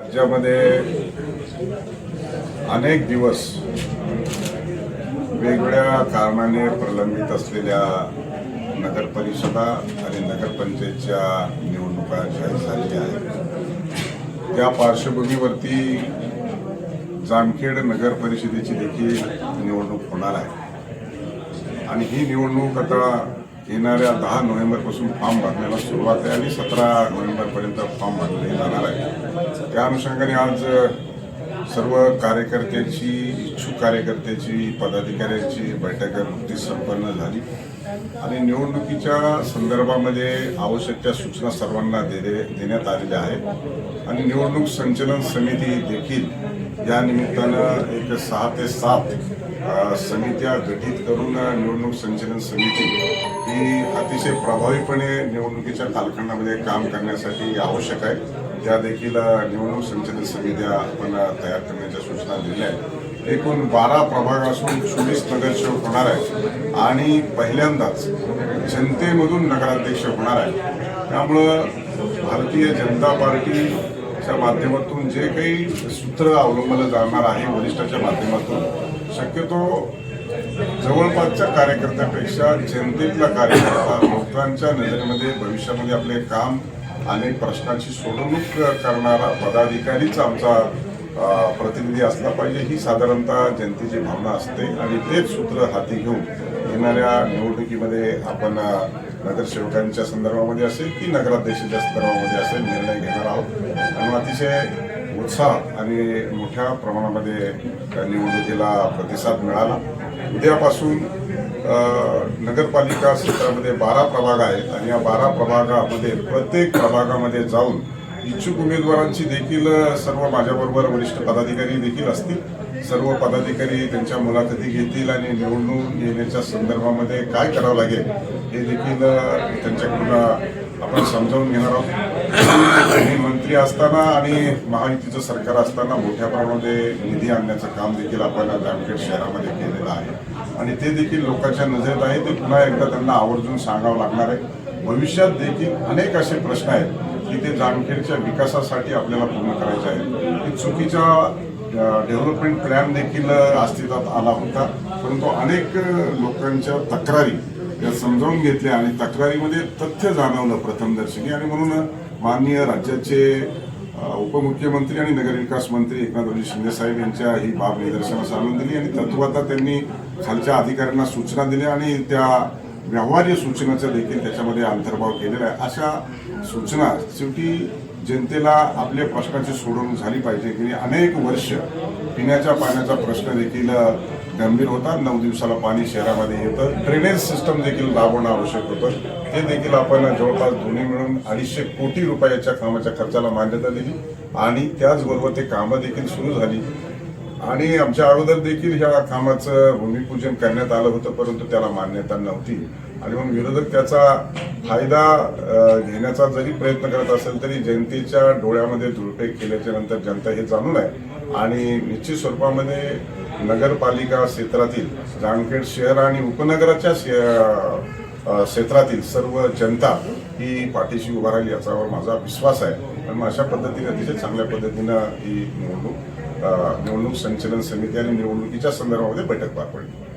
राज्यामध्ये अनेक दिवस वेगवेगळ्या कारणाने प्रलंबित असलेल्या नगरपरिषदा आणि नगरपंचायतच्या निवडणुका जाहीर झालेल्या आहेत. त्या पार्श्वभूमीवरती जामखेड नगर परिषदेची देखील निवडणूक होणार आहे. आणि ही निवडणूक आता येणाऱ्या दहा नोव्हेंबरपासून फॉर्म भरण्याला सुरुवात आहे आणि सतरा नोव्हेंबरपर्यंत फॉर्म भरले जाणार आहे. त्या अनुषंगाने आज सर्व कार्यकर्त्यांची इच्छुक कार्यकर्त्याची पदाधिकाऱ्यांची बैठक नुकतीच संपन्न झाली. आणि निवडणुकीच्या संदर्भामध्ये आवश्यक त्या सूचना सर्वांना दे देण्यात आलेल्या आहेत. आणि निवडणूक संचलन समिती देखील या निमित्तानं एक सहा ते सात समित्या गठीत करून निवडणूक संचलन समिती ही अतिशय प्रभावीपणे निवडणुकीच्या कालखंडामध्ये काम करण्यासाठी आवश्यक आहे. त्या देखील निवडणूक संचलन समित्या आपण तयार करण्याच्या सूचना दिल्या आहेत. एकूण बारा प्रभाग असून चोवीस नगरसेवक होणार आहे आणि पहिल्यांदाच जनतेमधून नगराध्यक्ष होणार आहे त्यामुळं भारतीय जनता पार्टीच्या माध्यमातून जे काही सूत्र अवलंबलं जाणार आहे वरिष्ठाच्या माध्यमातून शक्यतो जवळपासच्या कार्यकर्त्यापेक्षा जनतेतला कार्यकर्ता लोकांच्या नजरेमध्ये भविष्यामध्ये आपले काम अनेक प्रश्नाची सोडवणूक करणारा पदाधिकारीच आमचा प्रतिनिधी असला पाहिजे ही साधारणतः जनतेची भावना असते आणि तेच सूत्र हाती घेऊन येणाऱ्या निवडणुकीमध्ये आपण नगरसेवकांच्या संदर्भामध्ये असेल की नगराध्यक्षाच्या संदर्भामध्ये असेल निर्णय घेणार आहोत. आणि अतिशय उत्साह आणि मोठ्या प्रमाणामध्ये निवडणुकीला प्रतिसाद मिळाला. उद्यापासून नगरपालिका क्षेत्रामध्ये बारा प्रभाग आहेत आणि या बारा प्रभागामध्ये प्रत्येक प्रभागामध्ये जाऊन इच्छुक उमेदवारांची देखील सर्व माझ्याबरोबर वरिष्ठ पदाधिकारी देखील असतील. सर्व पदाधिकारी त्यांच्या मुलाखती घेतील आणि निवडणूक येण्याच्या संदर्भामध्ये काय करावं लागेल हे देखील त्यांच्याकडून आपण समजावून घेणार आहोत. मंत्री असताना आणि महायुतीचं सरकार असताना मोठ्या प्रमाणामध्ये निधी आणण्याचं काम देखील आपण जामखेड शहरामध्ये केलेलं आहे. आणि ते देखील लोकांच्या नजरेत आहे. ते पुन्हा एकदा त्यांना आवर्जून सांगावं लागणार आहे. भविष्यात देखील अनेक असे प्रश्न आहेत. की ते जामखेडच्या विकासासाठी आपल्याला पूर्ण करायचे आहे. ते चुकीच्या डेव्हलपमेंट प्लॅन देखील अस्तित्वात आला होता. परंतु अनेक लोकांच्या तक्रारी या समजावून घेतल्या आणि तक्रारीमध्ये तथ्य जाणवलं प्रथमदर्शनी. आणि म्हणून माननीय राज्याचे उपमुख्यमंत्री आणि नगरविकास मंत्री एकनाथजी शिंदे साहेब यांच्या ही बाब निदर्शनास आणून दिली आणि तत्वता त्यांनी खालच्या अधिकाऱ्यांना सूचना दिल्या आणि त्या व्यवहार्य सूचनेचा देखील त्याच्यामध्ये अंतर्भाव केलेला आहे. अशा सूचना शेवटी जनतेला आपल्या प्रश्नाची सोडवणूक झाली पाहिजे. की अनेक वर्ष पिण्याच्या पाण्याचा प्रश्न देखील गंभीर होता. नऊ दिवसाला पाणी शहरामध्ये येतं. ड्रेनेज सिस्टम देखील राबवणं आवश्यक होतं. ते देखील आपण जवळपास दोन्ही मिळून अडीचशे कोटी रुपयाच्या कामाच्या खर्चाला मान्यता दिली आणि त्याचबरोबर ते कामं देखील सुरू झाली. आणि आमच्या अगोदर देखील ह्या कामाचं भूमिपूजन करण्यात आलं होतं परंतु त्याला मान्यता नव्हती. आणि मग विरोधक त्याचा फायदा घेण्याचा जरी प्रयत्न करत असेल तरी जनतेच्या डोळ्यामध्ये दुरुपयोग केल्याच्यानंतर जनता हे जाणून आहे. आणि निश्चित स्वरूपामध्ये नगरपालिका क्षेत्रातील जामखेड शहर आणि उपनगराच्या शे- क्षेत्रातील सर्व जनता ही पाठीशी उभा राहील याच्यावर माझा विश्वास आहे. आणि मग अशा पद्धतीने अतिशय चांगल्या पद्धतीनं ही निवडणूक निवडणूक संचलन समिती आणि निवडणुकीच्या संदर्भामध्ये बैठक पार पडली.